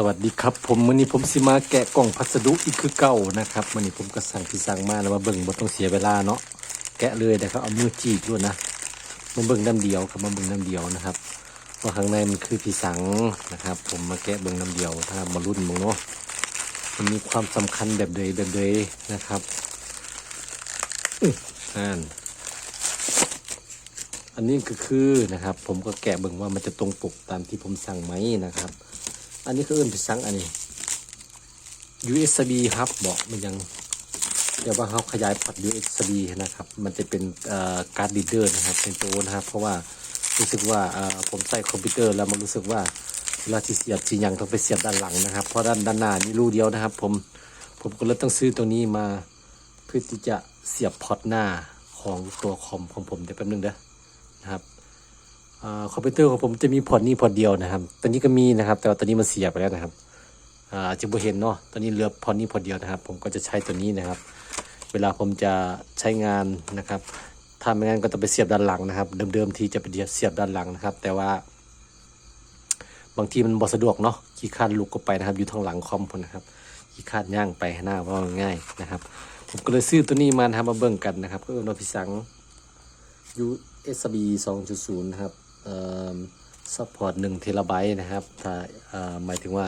สวัสดีครับผมวันนี้ผมสิมาแกะกล่องพัสดุอีกคือเก่านะครับวันนี้ผมก็สั่งพี่สั่งมาแล้วมาเบิ่งบ่ต้องเสียเวลาเนาะแกะเลยนะครับเอามือจีบด้วยนะมาเบิ่งน้ำเดียวครับมาเบิ่งน้ำเดียวนะครับว่าข้างในมันคือพี่สังนะครับ ผมมาแกะเบิ่งน้ำเดียว ถ้ามารุ่นมึงเนาะมันมีความสำคัญแบบใดยแบบใดนะครับอื้ออ่นอันนี้ก็คือนะครับ ผมก็แกะเบิ่งว่ามันจะตรงปกตามที่ผมสั่งไหมนะครับ อันนี้คืออื่นไปสั่งอันนี้ USB ครับบอกมันยังเดี๋ยวว่าเขาขยายพอร์ต USB นะครับ มันจะเป็นการ์ดดีเดอร์นะครับเป็นตัวนะครับ เพราะว่ารู้สึกว่าผมใส่คอมพิวเตอร์แล้วมันรู้สึกว่าเวลาที่เสียบสียังต้องไปเสียบด้านหลังนะครับ เพราะด้านด้านหน้านี่รูเดียวนะครับ ผมผมก็เลยต้องซื้อตัวนี้มาเพื่อที่จะเสียบพอร์ตหน้าของตัวคอมของผมเดี๋ยวแป๊บนึงเด้อนะครับ คอมพิวเตอร์ของผมจะมีพอร์ตนี้พอร์ตเดียวนะครับ ตอนนี้ก็มีนะครับ แต่ว่าตอนนี้มันเสียไปแล้วนะครับอ่าจจะบ่เห็นเนาะ ตอนนี้เหลือพอร์ตนี้พอร์ตเดียวนะครับ ผมก็จะใช้ตัวนี้นะครับ เวลาผมจะใช้งานนะครับ ถ้าไม่งั้นก็ต้องไปเสียบด้านหลังนะครับ เดิมๆที่จะไปเสียบด้านหลังนะครับ แต่ว่า บางทีมันบ่สะดวกเนาะ ขี้คานลุกก็ไปนะครับ อยู่ทางหลังคอมผมนะครับ ขี้คานย่างไปหน้าว่าง่ายนะครับ ผมก็เลยซื้อตัวนี้มานะครับมาเบิ่งกันนะครับ ก็โนพิสัง USB 2.0นะครับ ซัพพอร์ต1เทราไบต์นะครับถ้าเอ่อหมายถึงว่า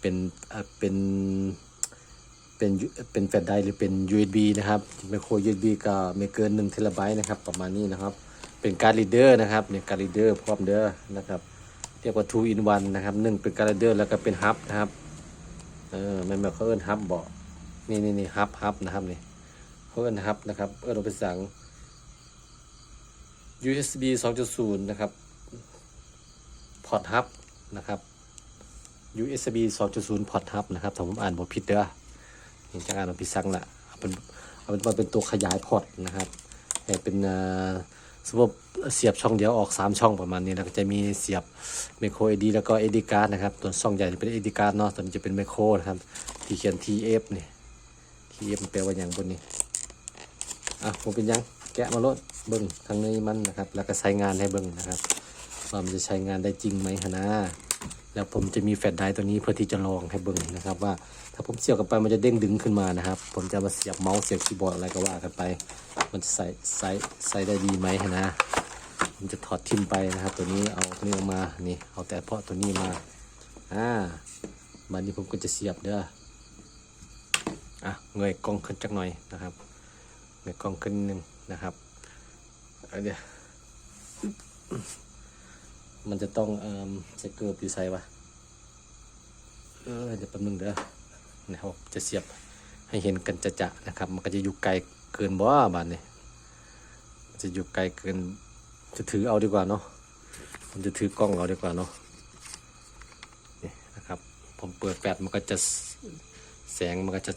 เป็นเอ่อเป็นเป็นเป็นแฟลชไดร์หรือเป็น USB นะครับไมโคร USB ก็ไม่เกิน1เทราไบต์นะครับ ประมาณนี้นะครับ เป็นการ์ดรีเดอร์นะครับเนี่ยการ์ดรีเดอร์พร้อมเด้อนะครับเรียกว่า2 in 1นะครับหนึ่งเป็นการ์ดรีเดอร์แล้วก็เป็นฮับนะครับเออม่นแบบเขาเอิ้นฮับบอกนี่นี่นี่ฮับฮับนะครับนี่เขาเอิ้นฮับนะครับเอิ้นเป็นภาษา USB 2.0 นะครับ พอร์ตฮับนะครับ USB 2.0 พอร์ตฮับนะครับถ้าผมอ่านบทผิดเด้อนี่จะอ่านบทผิดสั่งละเอาเป็นเอาเป็นว่าเป็นตัวขยายพอร์ตนะครับเป็นอ่อสมมติเสียบช่องเดียวออก 3 ช่องประมาณนี้แล้วก็จะมีเสียบไมโคร SD แล้วก็ SD card นะครับ ตัวช่องใหญ่จะเป็น SD card เนาะตัวนี้จะเป็นไมโครนะครับ ที่เขียน TF นี่ TF มันแปลว่าอย่างบนนี้อะผมเป็นยัง แกะมาลดเบิ้งทางในมันนะครับ แล้วก็ใช้งานให้เบิ้งนะครับว่ามันจะใช้งานได้จริงไหมฮะนะแล้วผมจะมีแฟลชไดรฟ์ตัวนี้เพื่อที่จะลองให้เบิ้งนะครับ ว่าถ้าผมเสียบกันไปมันจะเด้งดึงขึ้นมานะครับ ผมจะมาเสียบเมาส์เสียบคีย์บอร์ดอะไรก็ว่ากันไป มันจะใส่ใส่ใส่ได้ดีไหมฮะนะผมจะถอดทิมไปนะครับ ตัวนี้เอาตัวนี้ออกมานี่เอาแต่เพาะตัวนี้มาอ่าบันนี้ผมก็จะเสียบเด้ออะเงยกล้องขึ้นจักหน่อยนะครับเดี๋ยกล้องขึ้นหนึ่ง นะครับอาเดี๋ยมันจะต้องเอ่อใส่เกลืออยู่ใส่ปะเออเดี๋ยวแป๊บนึงเด้อนะครับจะเสียบให้เห็นกันจะจะๆนะครับ มันก็จะอยู่ไกลเกินบ่บานนี่จะอยู่ไกลเกิน จะถือเอาดีกว่าเนาะผมจะถือกล้องเอาดีกว่าเนาะนี่นะครับ ผมเปิดแฟลชมันก็จะแสงมันก็จะ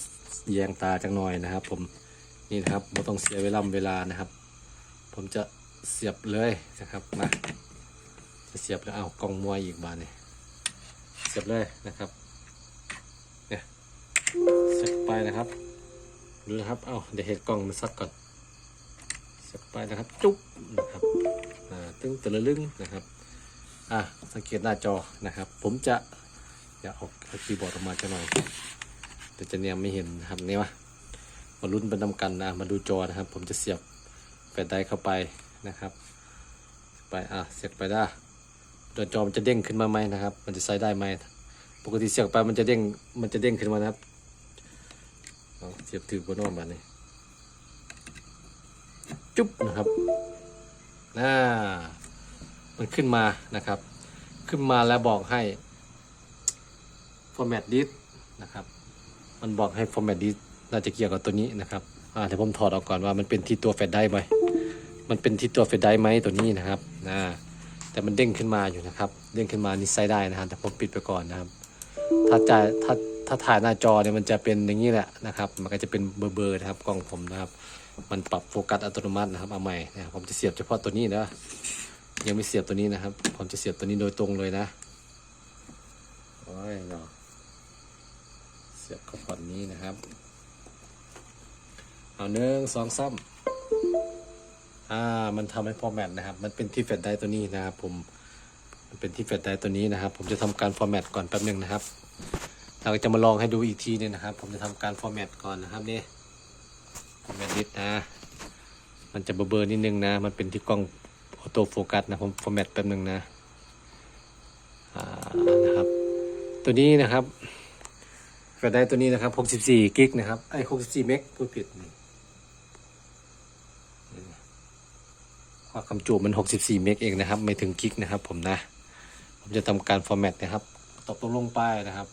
แยงตาจังหน่อยนะครับ ผม นี่นะครับไม่ต้องเสียเวลาเวลานะครับ ผมจะเสียบเลยนะครับมาจะเสียบแล้วเอากล้องมวยอีกบานนี่เสียบเลยนะครับเนี่ยเสียบไปนะครับดูนะครับเอาเดี๋ยวเห็นกล้องมันซัดก่อน เสียบไปนะครับ จุ๊บนะครับอ่าตึ้งตะลึงนะครับอะสังเกตหน้าจอนะครับ ผมจะเดี๋ยวเออาคีย์บอร์ดออกมาจะหน่อยเดี๋ยวจะเนี่ยไม่เห็นนะครับนี่วะ มาลุ้นไปนำกันนะ มาดูจอนะครับ ผมจะเสียบแฟลชไดรฟ์เข้าไปนะครับ ไปอะเสียบไปได้ตัวจอมันจะเด้งขึ้นมาไหมนะครับ มันจะใช้ได้ไหมปกติเสียบไปมันจะเด้งมันจะเด้งขึ้นมานะครับเสียบถือบนน้นมานี่จุ๊บนะครับน่ามันขึ้นมานะครับ ขึ้นมาแล้วบอกให้ format disk นะครับ มันบอกให้ format disk น่าจะเกี่ยวกับตัวนี้นะครับอ่าเดี๋ยวผมถอดออกก่อนว่ามันเป็นที่ตัวแฟลชไดรฟ์ไหมมันเป็นที่ตัวแฟลชไดรฟ์ไหมตัวนี้นะครับนะแต่มันเด้งขึ้นมาอยู่นะครับ เด้งขึ้นมานี่ใช้ได้นะครับแต่ผมปิดไปก่อนนะครับ ถ้าจ่ายถ้าถ้าถ่ายหน้าจอเนี่ยมันจะเป็นอย่างนี้แหละนะครับ มันก็จะเป็นเบอร์เบอร์นะครับกล้องผมนะครับ มันปรับโฟกัสอัตโนมัตินะครับเอาใหม่นะผมจะเสียบเฉพาะตัวนี้นะยังไม่เสียบตัวนี้นะครับ ผมจะเสียบตัวนี้โดยตรงเลยนะโอ้ยเนาะเสียบเข้าพอร์ตนี้นะครับ เอาหนึ่งสองซ้ำอ่า มันทำให้ฟอร์แมตนะครับ มันเป็นที่แฟลชไดรฟ์ตัวนี้นะครับ ผม มันเป็นที่แฟลชไดรฟ์ตัวนี้นะครับ ผมจะทำการฟอร์แมตก่อนแป๊บหนึ่งนะครับ เราจะมาลองให้ดูอีกทีนึงนะครับ ผมจะทำการฟอร์แมตก่อนนะครับนี่ฟอร์แมตนิดนะ มันจะเบลอๆนิดนึงนะ มันเป็นที่กล้องออโต้โฟกัสนะ ผมฟอร์แมตแป๊บหนึ่งนะ อ่า นะครับ ตัวนี้นะครับแฟลชไดร์ตัวนี้นะครับ 64 กิกนะครับ ไอ้64 เมกพูดผิดนี่ ความคำจุมัน 64 เมกเองนะครับ ไม่ถึงกิกนะครับ ผมนะ ผมจะทำการฟอร์แมตนะครับ ตบตรงลงไปนะครับ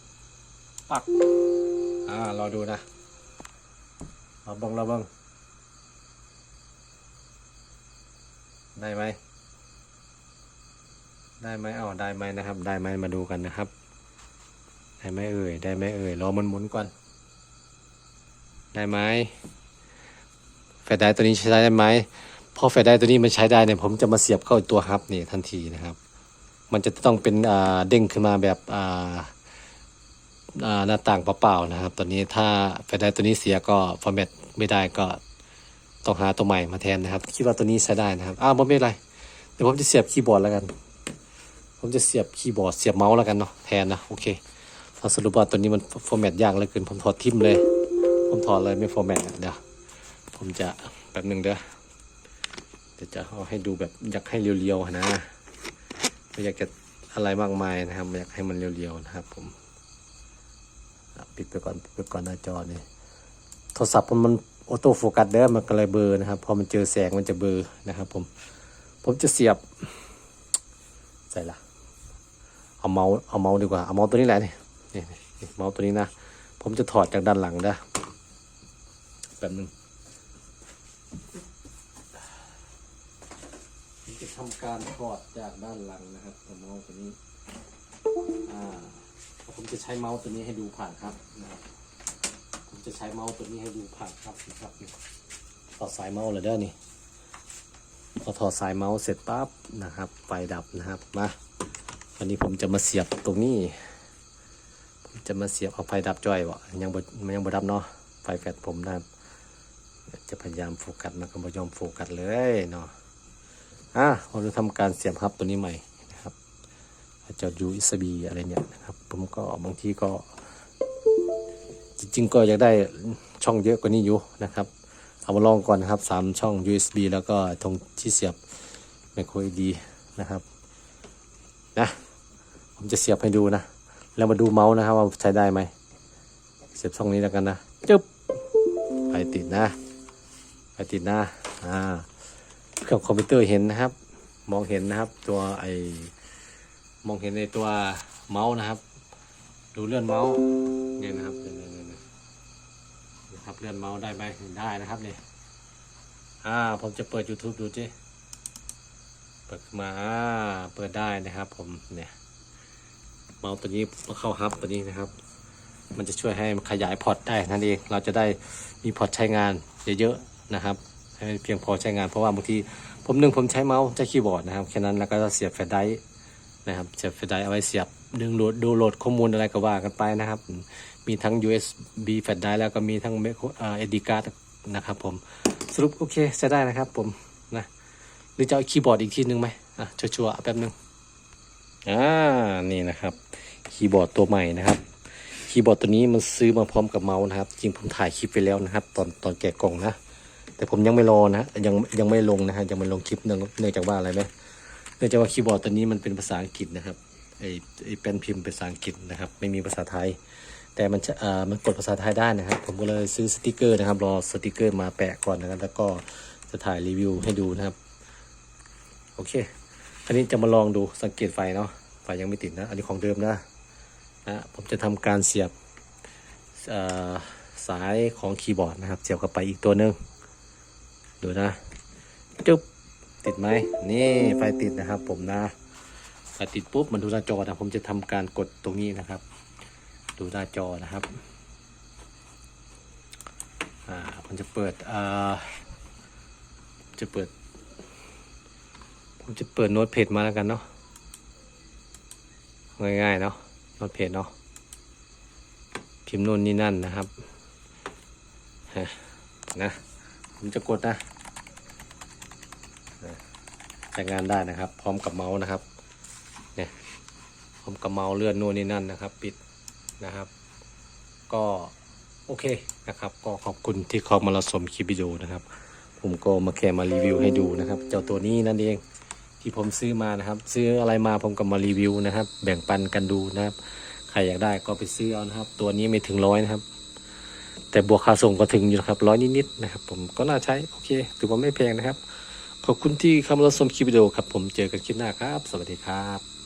ปัก อ่ารอดูนะราเบังราเบังได้ไหม ได้ไหมอ๋อได้ไหมนะครับ ได้ไหมมาดูกันนะครับ ได้ไหมเอ่ย ได้ไหมเอ่ย รอมันหมุนก่อน ได้ไหมแฟลชไดร์ตัวนี้ใช้ได้ไหม พอแฟลชไดร์ตัวนี้มันใช้ได้เนี่ยผมจะมาเสียบเข้าตัวฮับนี่ทันทีนะครับ มันจะต้องเป็นอ่าเด้งขึ้นมาแบบอ่าอ่าหน้าต่างเปล่าๆนะครับ ตอนนี้ถ้าแฟลชไดร์ตัวนี้เสียก็ฟอร์แมตไม่ได้ก็ต้องหาตัวใหม่มาแทนนะครับ คิดว่าตัวนี้ใช้ได้นะครับ อ้าวไม่เป็นไร เดี๋ยวผมจะเสียบคีย์บอร์ดแล้วกัน ผมจะเสียบคีย์บอร์ดเสียบเมาส์แล้วกันเนาะแทนนะโอเคเอาสรุปว่าตัวนี้มันฟอร์แมตยากเหลยเกินผมถอดทิมเลย ผมถอดเลยไม่ฟอร์แมตเดี๋ยวผมจะแป๊บหนึ่งเด้อ เดี๋ยวจะเอาให้ดูแบบอยากให้เรียวๆนะไม่อยากจะอะไรมากมายนะครับอยากให้มันเรียวๆนะครับ ผมปิดไปก่อนปิดไปก่อนหน้าจอนี่โทรศัพท์มันมันออโต้โฟกัสเด้อมันก็เลยเบลอนะครับ พอมันเจอแสงมันจะเบลอนะครับ ผม ผมจะเสียบใส่ละเอาเมาส์เอาเมาส์ดีกว่าเอาเมาส์ตัวนี้แหละนี่นี่นี่เมาส์ตัวนี้นะ ผมจะถอดจากด้านหลังนะแป๊บนึงผมจะ ทำการถอดจากด้านหลังนะครับตัวเมาส์ตัวนี้อ่าผมจะใช้เมาส์ตัวนี้ให้ดูผ่านครับนะครับผมจะใช้เมาส์ตัวนี้ให้ดูผ่านครับนะครับนี่ถอดสายเมาส์เลยเด้อนี่พอถอดสายเมาส์เสร็จปั๊บนะครับ ไฟดับนะครับมาวันนี้ผมจะมาเสียบตรงนี้ ผมจะมาเสียบเอาไฟดับจ้อยวะยังบมันยังบดับเนาะไฟแฟลชผมนะครับจะพยายามโฟกัสมันก็บ่ยอมโฟกัสเลยเนาะ อะผมจะทำการเสียบครับตัวนี้ใหม่นะครับอาจอด USB อะไรเนี่ยนะครับ ผมก็บางทีก็ จริงๆ ก็อยากได้ช่องเยอะกว่านี้อยู่นะครับเอามาลองก่อนนะครับสามช่อง USB แล้วก็ตรงที่เสียบ micro LED นะครับนะผมจะเสียบให้ดูนะ แล้วมาดูเมาส์นะครับว่าใช้ได้ไหมเสียบช่องนี้แล้วกันนะ จึ๊บไฟติดนะไฟติดนะอ่า เครื่องคอมพิวเตอร์เห็นนะครับ มองเห็นนะครับ ตัวไอมองเห็นในตัวเมาส์นะครับ ดูเลื่อนเมาส์เนี่ยนะครับเนี่ยเนี่ยเนี่ยเนี่ยนะครับเลื่อนเมาส์ได้ไหมได้นะครับเนี่ยอ่าผมจะเปิด YouTube ดูจิเปิดมาอ่าเปิดได้นะครับ ผมเนี่ยเมาส์ตัวนี้มาเข้าฮับตัวนี้นะครับ มันจะช่วยให้มันขยายพอร์ตได้นั่นเองเราจะได้มีพอร์ตใช้งานเยอะๆนะครับ ให้เพียงพอใช้งานเพราะว่าบางทีผมหนึ่งผมใช้เมาส์ใช้คีย์บอร์ดนะครับแค่นั้นแล้วก็เสียบแฟลชไดรฟ์นะครับเสียบไฟลชไดร์เอาไว้เสียบดึงโหลดดูโหลดข้อมูลอะไรก็ว่ากันไปนะครับ มีทั้ง USB แฟลชไดร์แล้วก็มีทั้งเอ่อ SD card นะครับผมสรุปโอเคใช้ได้นะครับผมนะหรือจะเอาคีย์บอร์ดอีกทีนึงไหมอะชัวร์ๆแป๊บนึงอ่านี่นะครับคีย์บอร์ดตัวใหม่นะครับคีย์บอร์ดตัวนี้มันซื้อมาพร้อมกับเมาส์นะครับ จริงผมถ่ายคลิปไปแล้วนะครับ ตอนตอนแกะกล่องนะ แต่ผมยังไม่รอนะยังยังไม่ลงนะฮะยังไม่ลงคลิปเนื่องเนื่องจากว่าอะไรไหมเนื่องจากว่าคีย์บอร์ดตัวนี้มันเป็นภาษาอังกฤษนะครับไอไอเป็นพิมพ์เป็นภาษาอังกฤษนะครับ ไม่มีภาษาไทย แต่มันจะอ่ามันกดภาษาไทยได้นะครับ ผมก็เลยซื้อสติกเกอร์นะครับ รอสติกเกอร์มาแปะก่อนนะครับ แล้วก็จะถ่ายรีวิวให้ดูนะครับ โอเค อันนี้จะมาลองดูสังเกตไฟเนาะไฟยังไม่ติดนะ อันนี้ของเดิมนะนะผมจะทำการเสียบเอ่อสายของคีย์บอร์ดนะครับ เสียบเข้าไปอีกตัวหนึ่ง ดูนะ จุ๊บ ติดไหม นี่ไฟติดนะครับ ผมนะไฟติดปุ๊บมันดูหน้าจอนะ ผมจะทำการกดตรงนี้นะครับ ดูหน้าจอนะครับ อ่าผมจะเปิด อ่า จะเปิด ผมจะเปิดโน้ตเพจมาแล้วกันเนาะ ง่ายๆเนาะ โน้ตเพจเนาะ พิมพ์นู่นนี่นั่นนะครับ ฮะ นะ ผมจะกดนะใช้งานได้นะครับ พร้อมกับเมาส์นะครับเนี่ยผมก็เมาส์เลื่อนโน่นนี่นั่นนะครับ ปิดนะครับ ก็โอเคนะครับ ก็ขอบคุณที่เข้ามารับชมคลิปวิดีโอนะครับ ผมก็มาแค่มารีวิวให้ดูนะครับ เจ้าตัวนี้นั่นเองที่ผมซื้อมานะครับ ซื้ออะไรมาผมก็มารีวิวนะครับ แบ่งปันกันดูนะครับ ใครอยากได้ก็ไปซื้อเอานะครับ ตัวนี้ไม่ถึงร้อยนะครับ แต่บวกค่าส่งก็ถึงอยู่นะครับร้อยนิดๆนะครับ ผมก็น่าใช้โอเคถือว่าไม่แพงนะครับ ขอบคุณที่เข้ามารับชมคลิปวิดีโอครับผมเจอกันคลิปหน้าครับ สวัสดีครับ